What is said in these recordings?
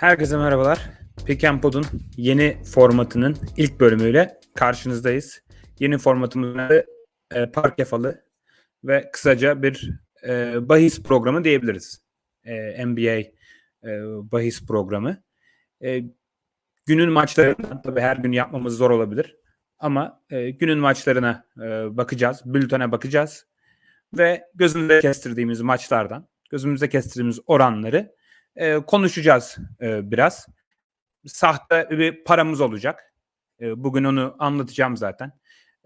Herkese merhabalar. Pick and Pod'un yeni formatının ilk bölümüyle karşınızdayız. Yeni formatımızın adı e, Park Falı ve kısaca bir e, bahis programı diyebiliriz. E, NBA e, bahis programı. E, günün maçlarından, tabii her gün yapmamız zor olabilir ama e, günün maçlarına e, bakacağız, bültene bakacağız ve gözümüzde kestirdiğimiz maçlardan, gözümüzde kestirdiğimiz oranları e, konuşacağız e, biraz. Sahte bir paramız olacak. E, bugün onu anlatacağım zaten.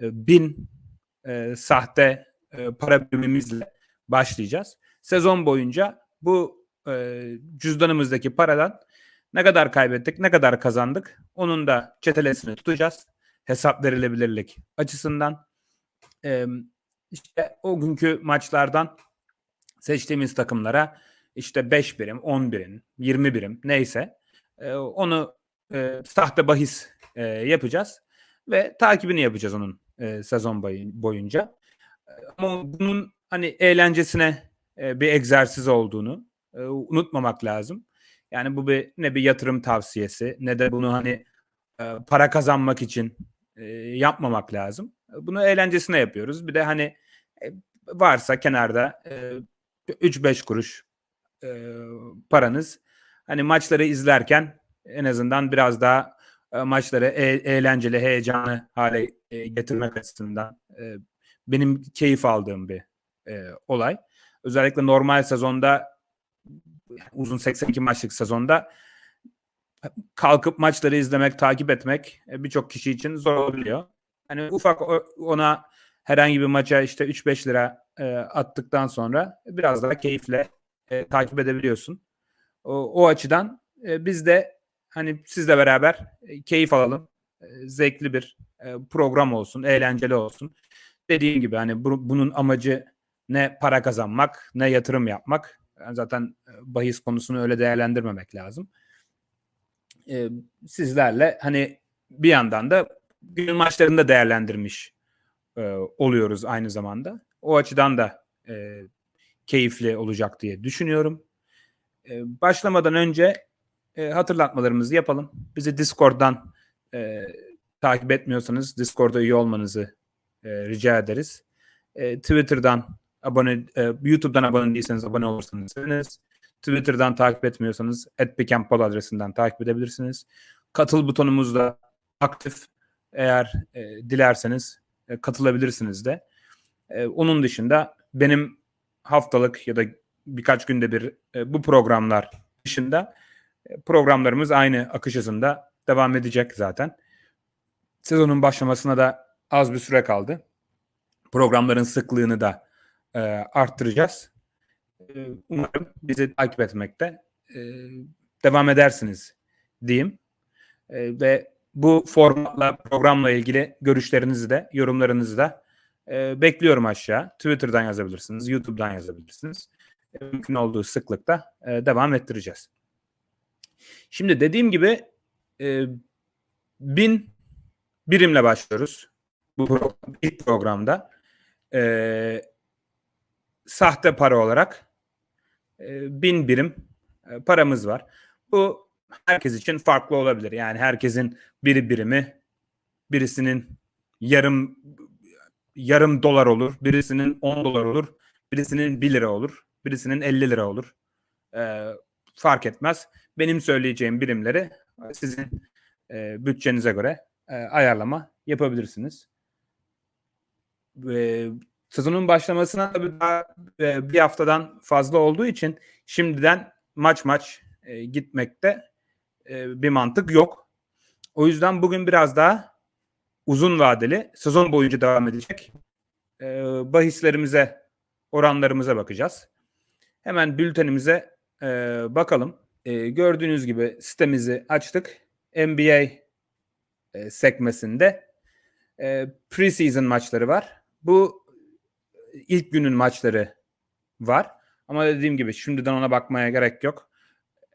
E, bin e, sahte e, para birimimizle başlayacağız. Sezon boyunca bu e, cüzdanımızdaki paradan ne kadar kaybettik, ne kadar kazandık onun da çetelesini tutacağız. Hesap verilebilirlik açısından. E, işte o günkü maçlardan seçtiğimiz takımlara işte 5 birim, 10 birim, 20 birim neyse e, onu e, sahte bahis e, yapacağız ve takibini yapacağız onun e, sezon boy- boyunca. Ama bunun hani eğlencesine e, bir egzersiz olduğunu e, unutmamak lazım. Yani bu bir ne bir yatırım tavsiyesi ne de bunu hani e, para kazanmak için e, yapmamak lazım. Bunu eğlencesine yapıyoruz. Bir de hani e, varsa kenarda e, 3-5 kuruş e, paranız hani maçları izlerken en azından biraz daha e, maçları e- eğlenceli, heyecanlı hale e, getirmek açısından e, benim keyif aldığım bir e, olay. Özellikle normal sezonda uzun 82 maçlık sezonda kalkıp maçları izlemek, takip etmek e, birçok kişi için zor olabiliyor. Hani ufak ona herhangi bir maça işte 3-5 lira e, attıktan sonra biraz daha keyifle e, takip edebiliyorsun. O, o açıdan e, biz de hani sizle beraber e, keyif alalım. E, zevkli bir e, program olsun, eğlenceli olsun. Dediğim gibi hani bu- bunun amacı ne para kazanmak, ne yatırım yapmak. Yani zaten e, bahis konusunu öyle değerlendirmemek lazım. E, sizlerle hani bir yandan da günün maçlarını da değerlendirmiş e, oluyoruz aynı zamanda. O açıdan da e, keyifli olacak diye düşünüyorum. E, başlamadan önce e, hatırlatmalarımızı yapalım. Bizi Discord'dan e, takip etmiyorsanız Discord'a üye olmanızı e, rica ederiz. E, Twitter'dan abone, e, YouTube'dan abone değilseniz abone olursanız seviniriz. Twitter'dan takip etmiyorsanız @pickandpod adresinden takip edebilirsiniz. Katıl butonumuz da aktif. Eğer e, dilerseniz e, katılabilirsiniz de. E, onun dışında benim haftalık ya da birkaç günde bir e, bu programlar dışında e, programlarımız aynı akış hızında devam edecek zaten. Sezonun başlamasına da az bir süre kaldı. Programların sıklığını da e, arttıracağız. E, umarım bizi takip etmekte e, devam edersiniz diyeyim. E, ve bu formatla programla ilgili görüşlerinizi de yorumlarınızı da e, bekliyorum aşağı. Twitter'dan yazabilirsiniz, YouTube'dan yazabilirsiniz. E, mümkün olduğu sıklıkta e, devam ettireceğiz. Şimdi dediğim gibi e, bin birimle başlıyoruz bu program, ilk programda. E, sahte para olarak e, bin birim e, paramız var. Bu herkes için farklı olabilir. Yani herkesin biri birimi, birisinin yarım yarım dolar olur, birisinin 10 dolar olur, birisinin 1 lira olur, birisinin 50 lira olur. Ee, fark etmez. Benim söyleyeceğim birimleri sizin e, bütçenize göre e, ayarlama yapabilirsiniz. Ve sezonun başlamasına tabii daha e, bir haftadan fazla olduğu için şimdiden maç maç e, gitmekte e, bir mantık yok. O yüzden bugün biraz daha uzun vadeli sezon boyunca devam edecek e, bahislerimize oranlarımıza bakacağız. Hemen bültenimize e, bakalım. E, gördüğünüz gibi sitemizi açtık. NBA e, sekmesinde e, preseason maçları var. Bu ilk günün maçları var. Ama dediğim gibi şimdiden ona bakmaya gerek yok.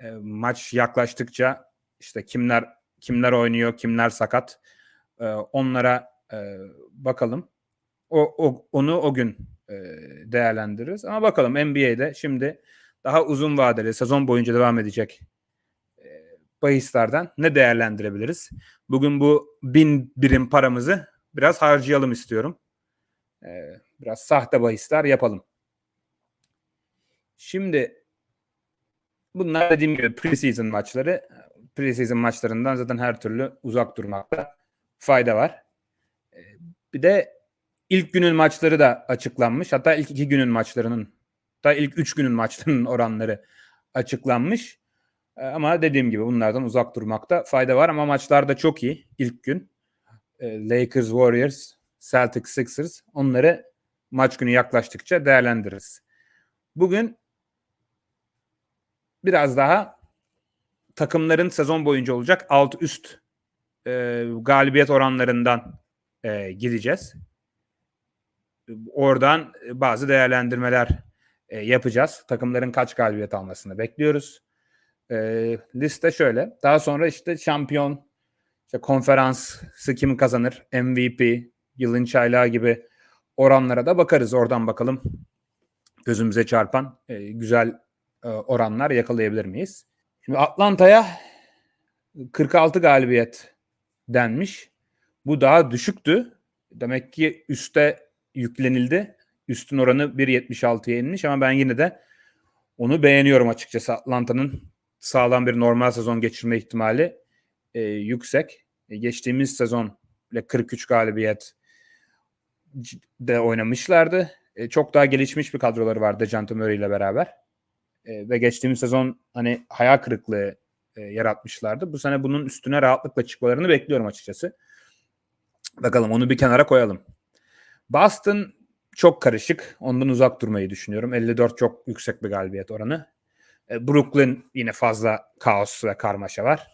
E, maç yaklaştıkça işte kimler kimler oynuyor, kimler sakat e, onlara e, bakalım. O, o onu o gün e, değerlendiririz. Ama bakalım NBA'de şimdi daha uzun vadeli sezon boyunca devam edecek e, bahislerden ne değerlendirebiliriz? Bugün bu bin birim paramızı biraz harcayalım istiyorum. Biraz sahte bahisler yapalım. Şimdi bunlar dediğim gibi preseason maçları. Preseason maçlarından zaten her türlü uzak durmakta fayda var. Ee, Bir de ilk günün maçları da açıklanmış. Hatta ilk iki günün maçlarının da ilk üç günün maçlarının oranları açıklanmış. Ee, Ama dediğim gibi bunlardan uzak durmakta fayda var. Ama maçlar da çok iyi ilk gün. Ee, Lakers, Warriors, Celtics, Sixers onları maç günü yaklaştıkça değerlendiririz. Bugün biraz daha takımların sezon boyunca olacak alt üst e, galibiyet oranlarından e, gideceğiz. Oradan bazı değerlendirmeler e, yapacağız. Takımların kaç galibiyet almasını bekliyoruz. E, liste şöyle. Daha sonra işte şampiyon, işte konferansı kim kazanır, MVP, yılın çaylağı gibi oranlara da bakarız. Oradan bakalım gözümüze çarpan e, güzel e, oranlar yakalayabilir miyiz? Şimdi Atlanta'ya 46 galibiyet denmiş. Bu daha düşüktü. Demek ki üste yüklenildi. Üstün oranı 1.76'ya inmiş ama ben yine de onu beğeniyorum açıkçası. Atlanta'nın sağlam bir normal sezon geçirme ihtimali e, yüksek. E, geçtiğimiz sezon ile 43 galibiyet de oynamışlardı. E, çok daha gelişmiş bir kadroları vardı Dejounte Murray ile beraber. E, ve geçtiğimiz sezon hani hayal kırıklığı e, yaratmışlardı. Bu sene bunun üstüne rahatlıkla çıkmalarını bekliyorum açıkçası. Bakalım onu bir kenara koyalım. Boston çok karışık. Ondan uzak durmayı düşünüyorum. 54 çok yüksek bir galibiyet oranı. E, Brooklyn yine fazla kaos ve karmaşa var.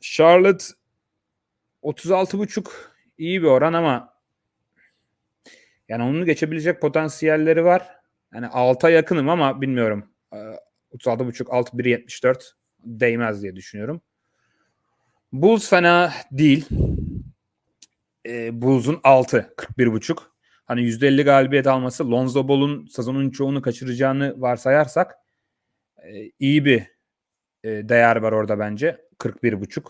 Charlotte 36.5 iyi bir oran ama yani onu geçebilecek potansiyelleri var. Yani 6'a yakınım ama bilmiyorum. Ee, 36.5 6 1.74 değmez diye düşünüyorum. Bulls fena değil. Ee, Bulls'un 6 41.5. Hani %50 galibiyet alması Lonzo Ball'un sezonun çoğunu kaçıracağını varsayarsak e, iyi bir e, değer var orada bence. 41.5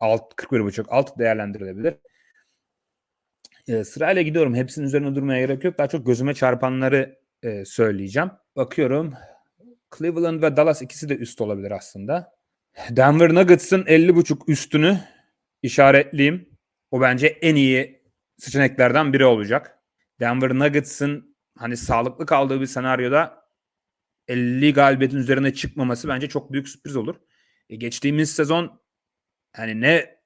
alt 41.5 alt değerlendirilebilir. E, sırayla gidiyorum. Hepsinin üzerine durmaya gerek yok. Daha çok gözüme çarpanları e, söyleyeceğim. Bakıyorum. Cleveland ve Dallas ikisi de üst olabilir aslında. Denver Nuggets'ın 50.5 üstünü işaretleyeyim. O bence en iyi seçeneklerden biri olacak. Denver Nuggets'ın hani sağlıklı kaldığı bir senaryoda 50 galibiyetin üzerine çıkmaması bence çok büyük sürpriz olur. E, geçtiğimiz sezon hani ne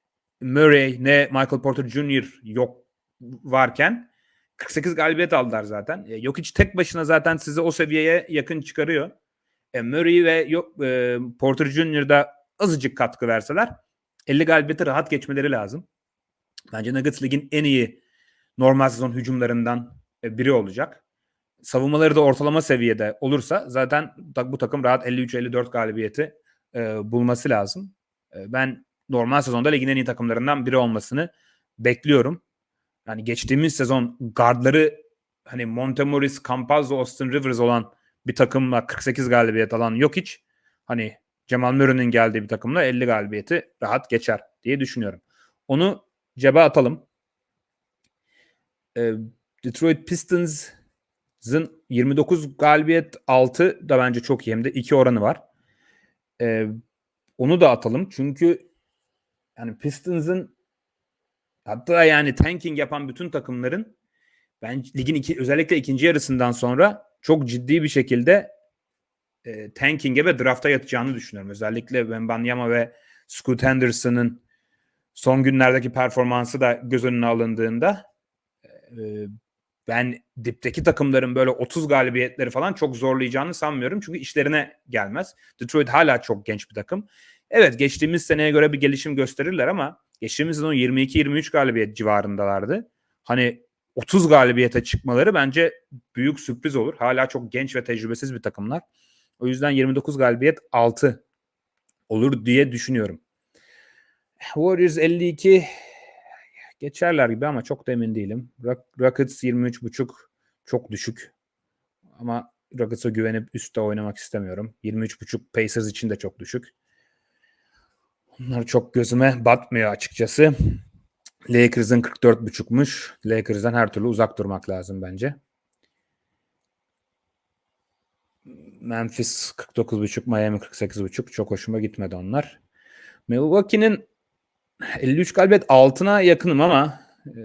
Murray ne Michael Porter Jr. yok varken 48 galibiyet aldılar zaten. E, yok hiç tek başına zaten sizi o seviyeye yakın çıkarıyor. E, Murray ve yok e, Porter Jr. da azıcık katkı verseler 50 galibiyeti rahat geçmeleri lazım. Bence Nuggets ligin en iyi normal sezon hücumlarından e, biri olacak. Savunmaları da ortalama seviyede olursa zaten bu takım rahat 53-54 galibiyeti e, bulması lazım. E, ben normal sezonda ligin en iyi takımlarından biri olmasını bekliyorum. Yani geçtiğimiz sezon guardları hani Montemoris, Campazzo, Austin Rivers olan bir takımla 48 galibiyet alan yok hiç. Hani Cemal Murray'nin geldiği bir takımla 50 galibiyeti rahat geçer diye düşünüyorum. Onu cebe atalım. Ee, Detroit Pistons'ın 29 galibiyet 6 da bence çok iyi. Hem de 2 oranı var. Ee, onu da atalım. Çünkü yani Pistons'ın hatta yani tanking yapan bütün takımların ben ligin iki, özellikle ikinci yarısından sonra çok ciddi bir şekilde e, tanking'e ve drafta yatacağını düşünüyorum. Özellikle Wembanyama ve Scoot Henderson'ın son günlerdeki performansı da göz önüne alındığında e, ben dipteki takımların böyle 30 galibiyetleri falan çok zorlayacağını sanmıyorum. Çünkü işlerine gelmez. Detroit hala çok genç bir takım. Evet geçtiğimiz seneye göre bir gelişim gösterirler ama geçtiğimiz sezon 22-23 galibiyet civarındalardı. Hani 30 galibiyete çıkmaları bence büyük sürpriz olur. Hala çok genç ve tecrübesiz bir takımlar. O yüzden 29 galibiyet 6 olur diye düşünüyorum. Warriors 52 geçerler gibi ama çok da emin değilim. Rockets 23.5 çok düşük. Ama Rockets'a güvenip üstte oynamak istemiyorum. 23.5 Pacers için de çok düşük. Bunlar çok gözüme batmıyor açıkçası. Lakers'ın 44.5'muş. Lakers'dan her türlü uzak durmak lazım bence. Memphis 49.5, Miami 48.5. Çok hoşuma gitmedi onlar. Milwaukee'nin 53 galibiyet altına yakınım ama e,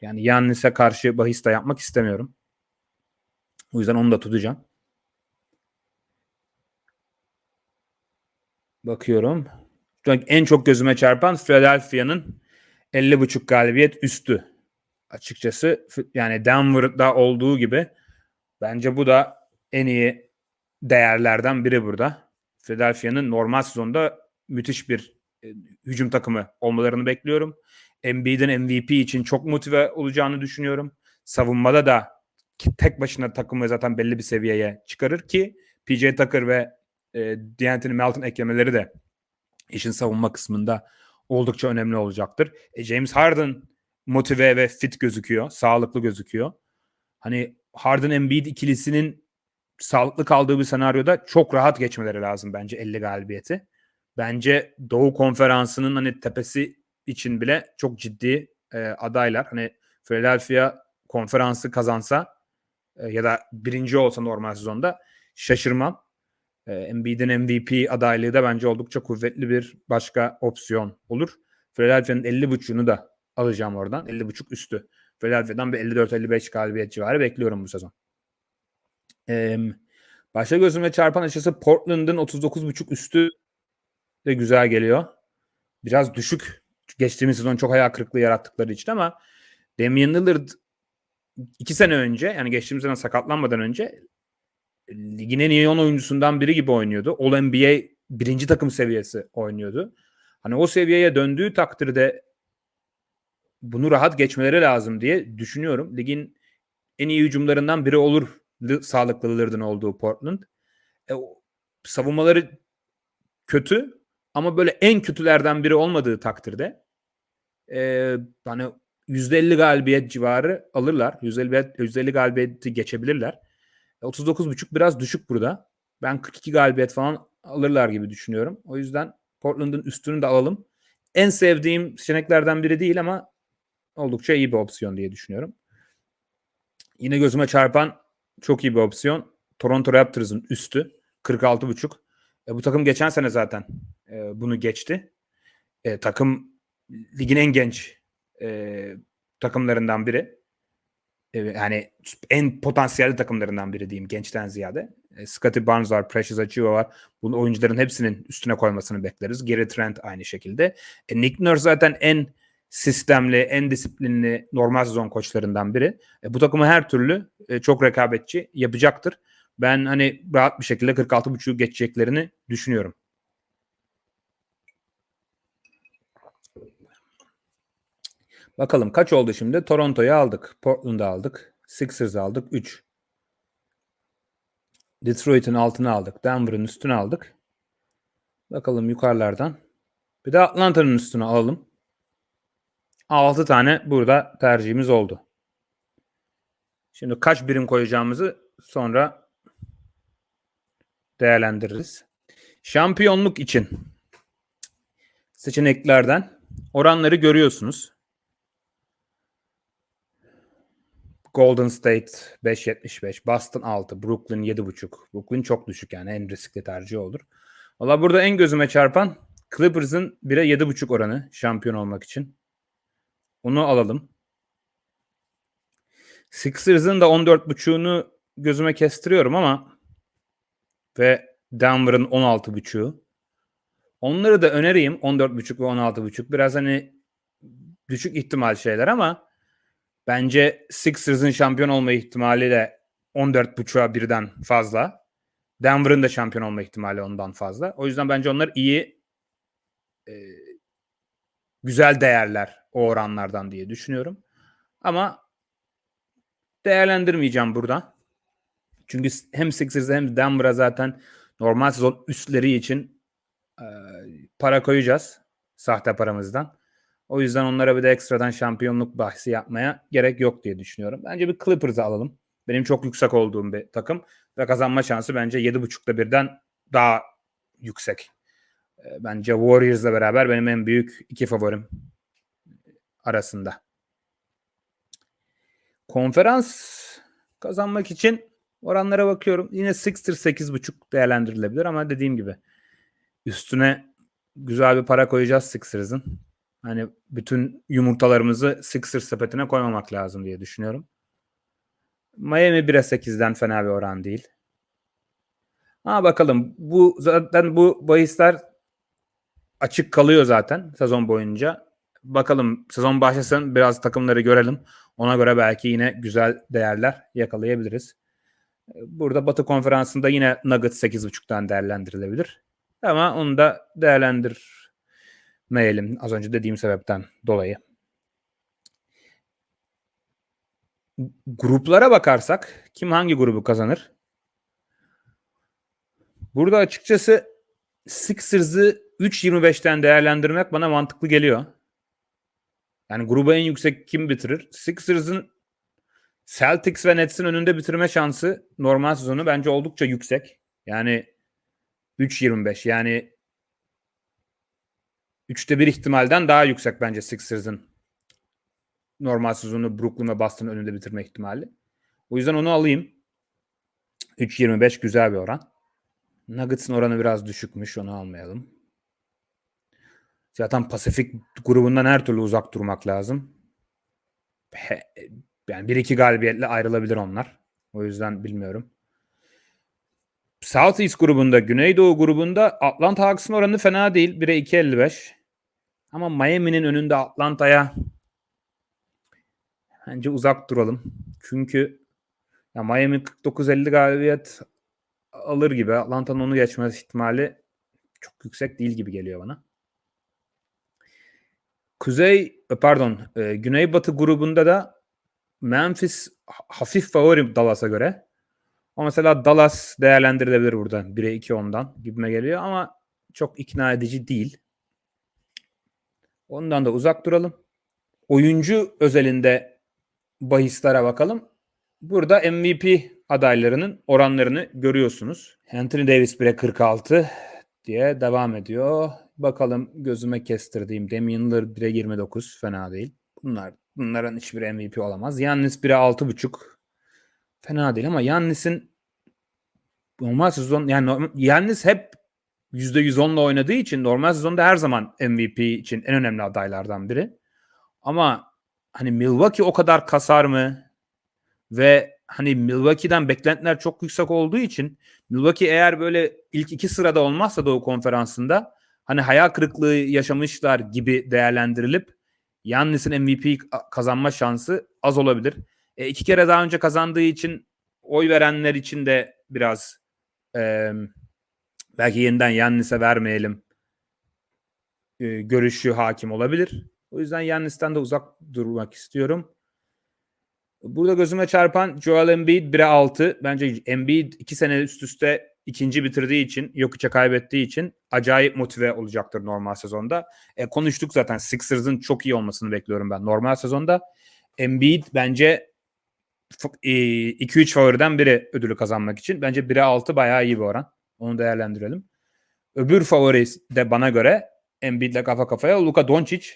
yani Yannis'e karşı bahis de yapmak istemiyorum. O yüzden onu da tutacağım. Bakıyorum. En çok gözüme çarpan Philadelphia'nın 50.5 galibiyet üstü. Açıkçası yani Denver'da olduğu gibi bence bu da en iyi değerlerden biri burada. Philadelphia'nın normal sezonda müthiş bir e, hücum takımı olmalarını bekliyorum. Embiid'in MVP için çok motive olacağını düşünüyorum. Savunmada da tek başına takımı zaten belli bir seviyeye çıkarır ki PJ Tucker ve e, D'Anthony Melton eklemeleri de işin savunma kısmında oldukça önemli olacaktır. E, James Harden motive ve fit gözüküyor. Sağlıklı gözüküyor. Hani Harden Embiid ikilisinin sağlıklı kaldığı bir senaryoda çok rahat geçmeleri lazım bence 50 galibiyeti. Bence Doğu Konferansı'nın hani tepesi için bile çok ciddi e, adaylar. Hani Philadelphia konferansı kazansa e, ya da birinci olsa normal sezonda şaşırmam. E, Embiid'in MVP adaylığı da bence oldukça kuvvetli bir başka opsiyon olur. Philadelphia'nın 50.5'unu da alacağım oradan. 50.5 üstü. Philadelphia'dan bir 54-55 galibiyet civarı bekliyorum bu sezon. Ee, başka gözüme çarpan açısı Portland'ın 39.5 üstü de güzel geliyor. Biraz düşük. Geçtiğimiz sezon çok hayal kırıklığı yarattıkları için ama Damian Lillard iki sene önce yani geçtiğimiz sene sakatlanmadan önce ligin en iyi 10 oyuncusundan biri gibi oynuyordu. All NBA birinci takım seviyesi oynuyordu. Hani o seviyeye döndüğü takdirde bunu rahat geçmeleri lazım diye düşünüyorum. Ligin en iyi hücumlarından biri olur sağlıklı Lillard'ın olduğu Portland. E, savunmaları kötü ama böyle en kötülerden biri olmadığı takdirde e, hani %50 galibiyet civarı alırlar. %50, %50 galibiyeti geçebilirler. 39.5 biraz düşük burada. Ben 42 galibiyet falan alırlar gibi düşünüyorum. O yüzden Portland'ın üstünü de alalım. En sevdiğim seçeneklerden biri değil ama oldukça iyi bir opsiyon diye düşünüyorum. Yine gözüme çarpan çok iyi bir opsiyon. Toronto Raptors'ın üstü 46.5. E, bu takım geçen sene zaten e, bunu geçti. E, takım ligin en genç e, takımlarından biri yani en potansiyelli takımlarından biri diyeyim gençten ziyade. E, Scotty Barnes var, Precious Achiuwa var. Bunu oyuncuların hepsinin üstüne koymasını bekleriz. Gary Trent aynı şekilde. E, Nick Nurse zaten en sistemli, en disiplinli normal sezon koçlarından biri. E, bu takımı her türlü e, çok rekabetçi yapacaktır. Ben hani rahat bir şekilde 46.5'u geçeceklerini düşünüyorum. Bakalım kaç oldu şimdi? Toronto'yu aldık. Portland'ı aldık. Sixers aldık. 3. Detroit'in altını aldık. Denver'ın üstünü aldık. Bakalım yukarılardan. Bir de Atlanta'nın üstünü alalım. 6 tane burada tercihimiz oldu. Şimdi kaç birim koyacağımızı sonra değerlendiririz. Şampiyonluk için seçeneklerden oranları görüyorsunuz. Golden State 5.75, Boston 6, Brooklyn 7.5. Brooklyn çok düşük yani en riskli tercih olur. Valla burada en gözüme çarpan Clippers'ın 1'e 7.5 oranı şampiyon olmak için. Onu alalım. Sixers'ın da 14.5'unu gözüme kestiriyorum ama ve Denver'ın 16.5'u. Onları da önereyim 14.5 ve 16.5. Biraz hani düşük ihtimal şeyler ama Bence Sixers'ın şampiyon olma ihtimali de 14.5'a birden fazla. Denver'ın da şampiyon olma ihtimali ondan fazla. O yüzden bence onlar iyi e, güzel değerler o oranlardan diye düşünüyorum. Ama değerlendirmeyeceğim burada. Çünkü hem Sixers'a hem Denver'a zaten normal sezon üstleri için e, para koyacağız sahte paramızdan. O yüzden onlara bir de ekstradan şampiyonluk bahsi yapmaya gerek yok diye düşünüyorum. Bence bir Clippers'ı alalım. Benim çok yüksek olduğum bir takım ve kazanma şansı bence 7.5'da birden daha yüksek. Ee, bence Warriors'la beraber benim en büyük iki favorim arasında. Konferans kazanmak için oranlara bakıyorum. Yine Sixers 8.5 değerlendirilebilir ama dediğim gibi üstüne güzel bir para koyacağız Sixers'ın. Hani bütün yumurtalarımızı Sixers sepetine koymamak lazım diye düşünüyorum. Miami 1'e 8'den fena bir oran değil. Ha bakalım. Bu zaten bu bahisler açık kalıyor zaten sezon boyunca. Bakalım sezon başlasın biraz takımları görelim. Ona göre belki yine güzel değerler yakalayabiliriz. Burada Batı Konferansı'nda yine Nuggets 8.5'tan değerlendirilebilir. Ama onu da değerlendirmeyelim az önce dediğim sebepten dolayı. Gruplara bakarsak kim hangi grubu kazanır? Burada açıkçası Sixers'ı 3.25'ten değerlendirmek bana mantıklı geliyor. Yani grubu en yüksek kim bitirir? Sixers'ın Celtics ve Nets'in önünde bitirme şansı normal sezonu bence oldukça yüksek. Yani 3.25 yani 3'te 1 ihtimalden daha yüksek bence Sixers'ın normal sezonu Brooklyn ve Boston önünde bitirme ihtimali. O yüzden onu alayım. 3.25 güzel bir oran. Nuggets'ın oranı biraz düşükmüş. Onu almayalım. Zaten Pasifik grubundan her türlü uzak durmak lazım. Yani bir iki galibiyetle ayrılabilir onlar. O yüzden bilmiyorum. South East grubunda, Güneydoğu grubunda Atlanta Hawks'ın oranı fena değil. 1'e 2.55. Ama Miami'nin önünde Atlanta'ya bence uzak duralım. Çünkü ya Miami 49-50 galibiyet alır gibi. Atlanta'nın onu geçme ihtimali çok yüksek değil gibi geliyor bana. Kuzey pardon e, Güneybatı grubunda da Memphis hafif favori Dallas'a göre. Ama mesela Dallas değerlendirilebilir burada. 1'e 2 ondan gibime geliyor ama çok ikna edici değil. Ondan da uzak duralım. Oyuncu özelinde bahislere bakalım. Burada MVP adaylarının oranlarını görüyorsunuz. Anthony Davis 1'e 46 diye devam ediyor. Bakalım gözüme kestirdiğim Damian Lillard 1'e 29 fena değil. Bunlar bunların hiçbir MVP olamaz. Yannis 1'e 6.5 fena değil ama Yannis'in normal sezon yani Yannis hep %110'la oynadığı için normal sezonda her zaman MVP için en önemli adaylardan biri. Ama hani Milwaukee o kadar kasar mı? Ve hani Milwaukee'den beklentiler çok yüksek olduğu için Milwaukee eğer böyle ilk iki sırada olmazsa Doğu Konferansı'nda hani hayal kırıklığı yaşamışlar gibi değerlendirilip Yannis'in MVP kazanma şansı az olabilir. E, iki kere daha önce kazandığı için oy verenler için de biraz e, belki yeniden Yannis'e vermeyelim e, görüşü hakim olabilir. O yüzden Yannis'ten de uzak durmak istiyorum. Burada gözüme çarpan Joel Embiid 1'e 6. Bence Embiid 2 sene üst üste ikinci bitirdiği için, yok içe kaybettiği için acayip motive olacaktır normal sezonda. E, konuştuk zaten Sixers'ın çok iyi olmasını bekliyorum ben normal sezonda. Embiid bence 2-3 e, favoriden biri ödülü kazanmak için. Bence 1'e 6 bayağı iyi bir oran. Onu değerlendirelim. Öbür favori de bana göre Embiid'le kafa kafaya Luka Doncic.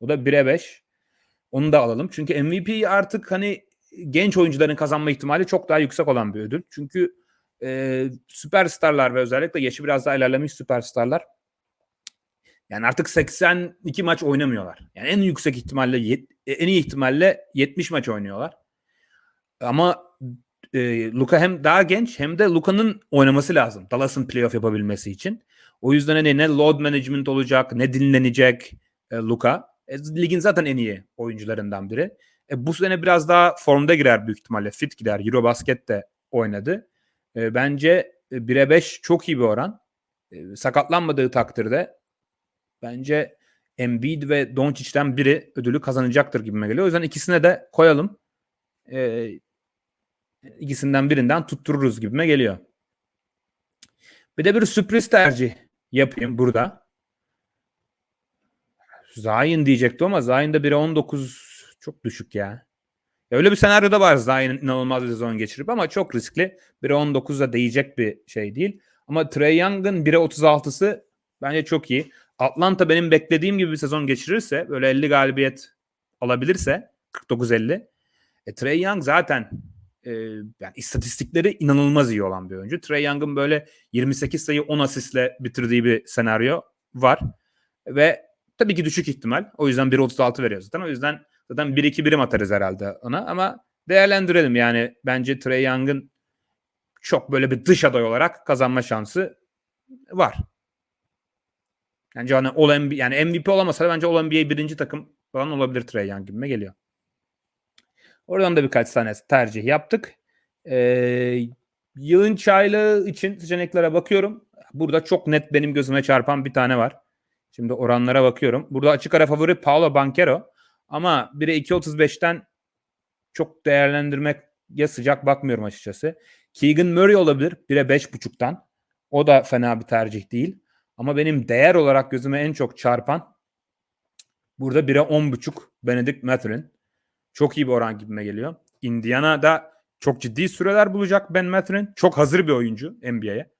O da 1'e 5. Onu da alalım. Çünkü MVP artık hani genç oyuncuların kazanma ihtimali çok daha yüksek olan bir ödül. Çünkü e, süperstarlar ve özellikle yaşı biraz daha ilerlemiş süperstarlar yani artık 82 maç oynamıyorlar. Yani en yüksek ihtimalle en iyi ihtimalle 70 maç oynuyorlar. Ama e, Luka hem daha genç hem de Luka'nın oynaması lazım. Dallas'ın playoff yapabilmesi için. O yüzden hani ne load management olacak ne dinlenecek e, Luka. E, ligin zaten en iyi oyuncularından biri. E, bu sene biraz daha formda girer büyük ihtimalle. Fit gider. Eurobasket de oynadı. E, bence 1'e 5 çok iyi bir oran. E, sakatlanmadığı takdirde bence Embiid ve Doncic'ten biri ödülü kazanacaktır gibime geliyor. O yüzden ikisine de koyalım. E, ikisinden birinden tuttururuz gibime geliyor. Bir de bir sürpriz tercih yapayım burada. Zayn diyecektim ama Zayn da 1'e 19 çok düşük ya. öyle bir senaryoda var Zayn'in inanılmaz bir sezon geçirip ama çok riskli. 1'e 19'a değecek bir şey değil. Ama Trey Young'ın 1'e 36'sı Bence çok iyi. Atlanta benim beklediğim gibi bir sezon geçirirse böyle 50 galibiyet alabilirse 49-50 e, Trey Young zaten yani istatistikleri inanılmaz iyi olan bir oyuncu. Trey Young'ın böyle 28 sayı 10 asistle bitirdiği bir senaryo var. Ve tabii ki düşük ihtimal. O yüzden 1.36 veriyor zaten. O yüzden zaten 1-2 birim atarız herhalde ona ama değerlendirelim. Yani bence Trey Young'ın çok böyle bir dış aday olarak kazanma şansı var. Bence hani yani MVP olamasa da bence All NBA birinci takım falan olabilir Trey Young gibime geliyor. Oradan da birkaç tane tercih yaptık. Ee, yığın çaylığı için seçeneklere bakıyorum. Burada çok net benim gözüme çarpan bir tane var. Şimdi oranlara bakıyorum. Burada açık ara favori Paolo Banquero. Ama 1'e 2.35'ten çok değerlendirmek ya sıcak bakmıyorum açıkçası. Keegan Murray olabilir 1'e 5.5'tan. O da fena bir tercih değil. Ama benim değer olarak gözüme en çok çarpan burada 1'e 10.5 Benedict Mathurin. Çok iyi bir oran gibime geliyor. Indiana'da çok ciddi süreler bulacak Ben Mathurin. Çok hazır bir oyuncu NBA'ye.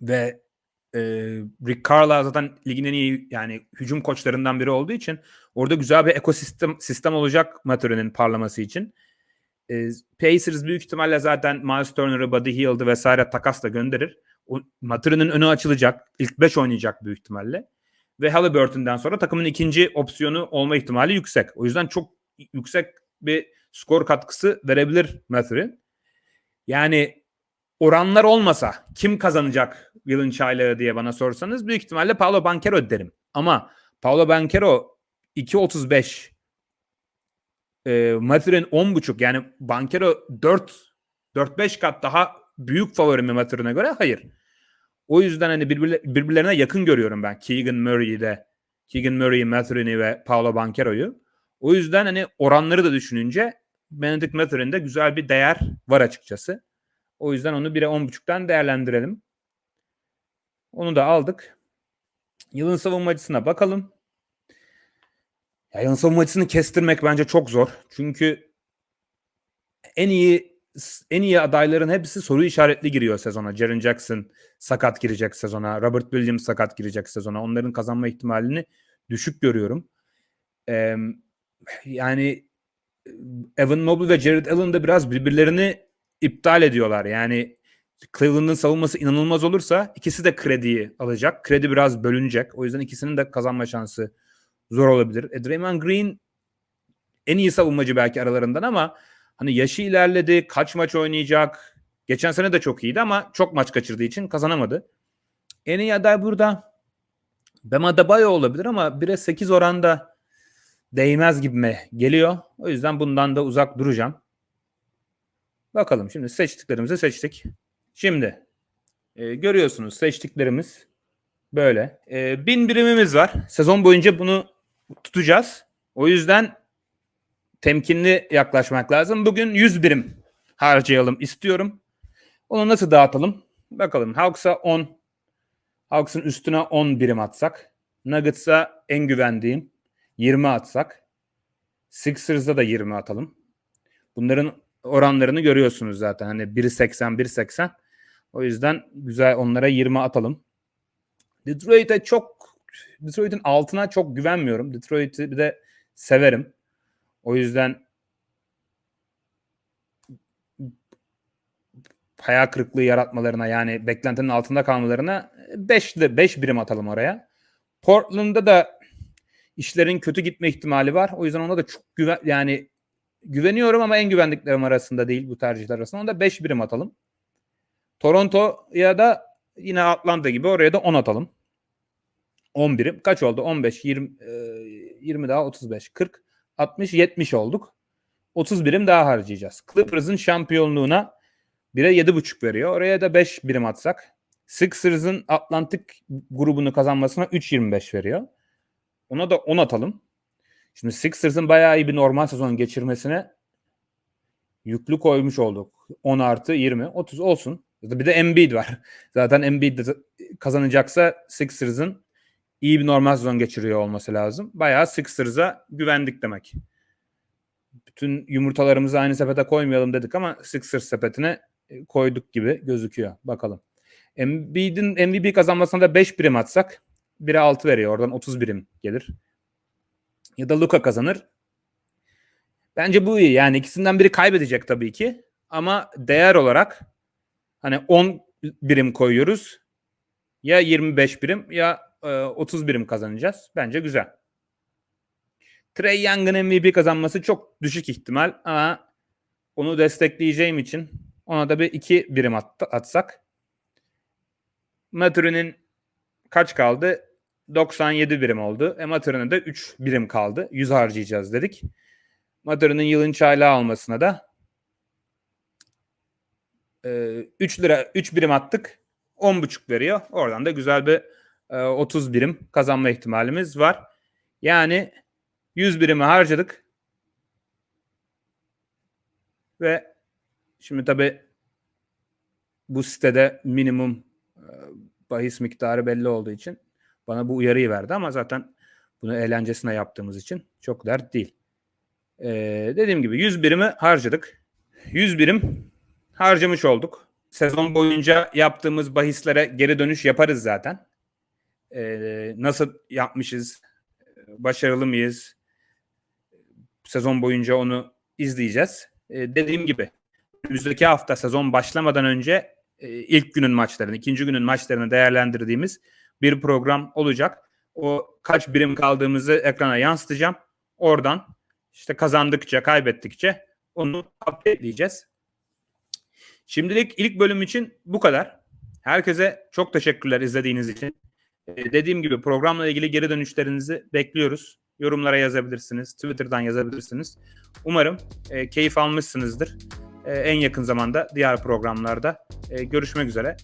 Ve e, Rick Carlisle zaten ligin en iyi yani hücum koçlarından biri olduğu için orada güzel bir ekosistem sistem olacak Mathurin'in parlaması için. E, Pacers büyük ihtimalle zaten Miles Turner'ı, Buddy Hield'ı vesaire takasla gönderir. O, Mathurin'in önü açılacak. İlk 5 oynayacak büyük ihtimalle. Ve Halliburton'dan sonra takımın ikinci opsiyonu olma ihtimali yüksek. O yüzden çok yüksek bir skor katkısı verebilir Mathurin. Yani oranlar olmasa kim kazanacak yılın çaylağı diye bana sorsanız büyük ihtimalle Paolo Banquero derim. Ama Paolo Banquero 2.35 e, Mathurin 10.5 yani Banquero 4 4-5 kat daha büyük favori mi Mathurin'e göre? Hayır. O yüzden hani birbirlerine yakın görüyorum ben Keegan Murray'i de Keegan Murray'i, Mathurin'i ve Paolo Banquero'yu. O yüzden hani oranları da düşününce Benedict Mathurin'de güzel bir değer var açıkçası. O yüzden onu 1'e 10.5'tan değerlendirelim. Onu da aldık. Yılın savunmacısına bakalım. Ya yılın savunmacısını kestirmek bence çok zor. Çünkü en iyi en iyi adayların hepsi soru işaretli giriyor sezona. Jaren Jackson sakat girecek sezona. Robert Williams sakat girecek sezona. Onların kazanma ihtimalini düşük görüyorum. Ee, yani Evan Mobley ve Jared Allen da biraz birbirlerini iptal ediyorlar. Yani Cleveland'ın savunması inanılmaz olursa ikisi de krediyi alacak. Kredi biraz bölünecek. O yüzden ikisinin de kazanma şansı zor olabilir. E, Draymond Green en iyi savunmacı belki aralarından ama hani yaşı ilerledi. Kaç maç oynayacak? Geçen sene de çok iyiydi ama çok maç kaçırdığı için kazanamadı. En iyi aday burada Bam Adebayo olabilir ama 1'e 8 oranda değmez gibime geliyor. O yüzden bundan da uzak duracağım. Bakalım şimdi seçtiklerimizi seçtik. Şimdi e, görüyorsunuz seçtiklerimiz böyle. E, bin birimimiz var. Sezon boyunca bunu tutacağız. O yüzden temkinli yaklaşmak lazım. Bugün 100 birim harcayalım istiyorum. Onu nasıl dağıtalım? Bakalım. Hawks'a 10. Hawks'ın üstüne 10 birim atsak. Nuggets'a en güvendiğim 20 atsak. Sixers'a da 20 atalım. Bunların oranlarını görüyorsunuz zaten. Hani biri 80, biri 80. O yüzden güzel onlara 20 atalım. Detroit'e çok Detroit'in altına çok güvenmiyorum. Detroit'i bir de severim. O yüzden hayal kırıklığı yaratmalarına yani beklentinin altında kalmalarına 5 5 birim atalım oraya. Portland'da da işlerin kötü gitme ihtimali var. O yüzden ona da çok güven yani güveniyorum ama en güvendiklerim arasında değil bu tercihler arasında. Onda 5 birim atalım. Toronto'ya da yine Atlanta gibi oraya da 10 atalım. 10 birim. Kaç oldu? 15, 20, 20 daha 35, 40, 60, 70 olduk. 30 birim daha harcayacağız. Clippers'ın şampiyonluğuna 1'e 7,5 veriyor. Oraya da 5 birim atsak. Sixers'ın Atlantik grubunu kazanmasına 3.25 veriyor. Ona da 10 atalım. Şimdi Sixers'ın bayağı iyi bir normal sezon geçirmesine yüklü koymuş olduk. 10 artı 20, 30 olsun. Bir de Embiid var. Zaten Embiid kazanacaksa Sixers'ın iyi bir normal sezon geçiriyor olması lazım. Bayağı Sixers'a güvendik demek. Bütün yumurtalarımızı aynı sepete koymayalım dedik ama Sixers sepetine koyduk gibi gözüküyor. Bakalım. Embiid'in MVP kazanmasına da 5 birim atsak 1'e 6 veriyor. Oradan 30 birim gelir. Ya da Luka kazanır. Bence bu iyi. Yani ikisinden biri kaybedecek tabii ki. Ama değer olarak hani 10 birim koyuyoruz. Ya 25 birim ya e, 30 birim kazanacağız. Bence güzel. Trey Young'ın MVP kazanması çok düşük ihtimal ama onu destekleyeceğim için ona da bir 2 birim at, atsak. Maturi'nin kaç kaldı? 97 birim oldu. E Maturi'nin de 3 birim kaldı. 100 harcayacağız dedik. Maturi'nin yılın çaylağı almasına da e, 3 lira 3 birim attık. 10,5 veriyor. Oradan da güzel bir e, 30 birim kazanma ihtimalimiz var. Yani 100 birimi harcadık. Ve şimdi tabi bu sitede minimum e, bahis miktarı belli olduğu için bana bu uyarıyı verdi ama zaten bunu eğlencesine yaptığımız için çok dert değil. Ee, dediğim gibi 100 birimi harcadık. 100 birim harcamış olduk. Sezon boyunca yaptığımız bahislere geri dönüş yaparız zaten. Ee, nasıl yapmışız? Başarılı mıyız? Sezon boyunca onu izleyeceğiz. Ee, dediğim gibi önümüzdeki hafta sezon başlamadan önce e, ilk günün maçlarını, ikinci günün maçlarını değerlendirdiğimiz bir program olacak. O kaç birim kaldığımızı ekrana yansıtacağım. Oradan işte kazandıkça, kaybettikçe onu update'leyeceğiz. Şimdilik ilk bölüm için bu kadar. Herkese çok teşekkürler izlediğiniz için. Ee, dediğim gibi programla ilgili geri dönüşlerinizi bekliyoruz. Yorumlara yazabilirsiniz, Twitter'dan yazabilirsiniz. Umarım e, keyif almışsınızdır. E, en yakın zamanda diğer programlarda e, görüşmek üzere.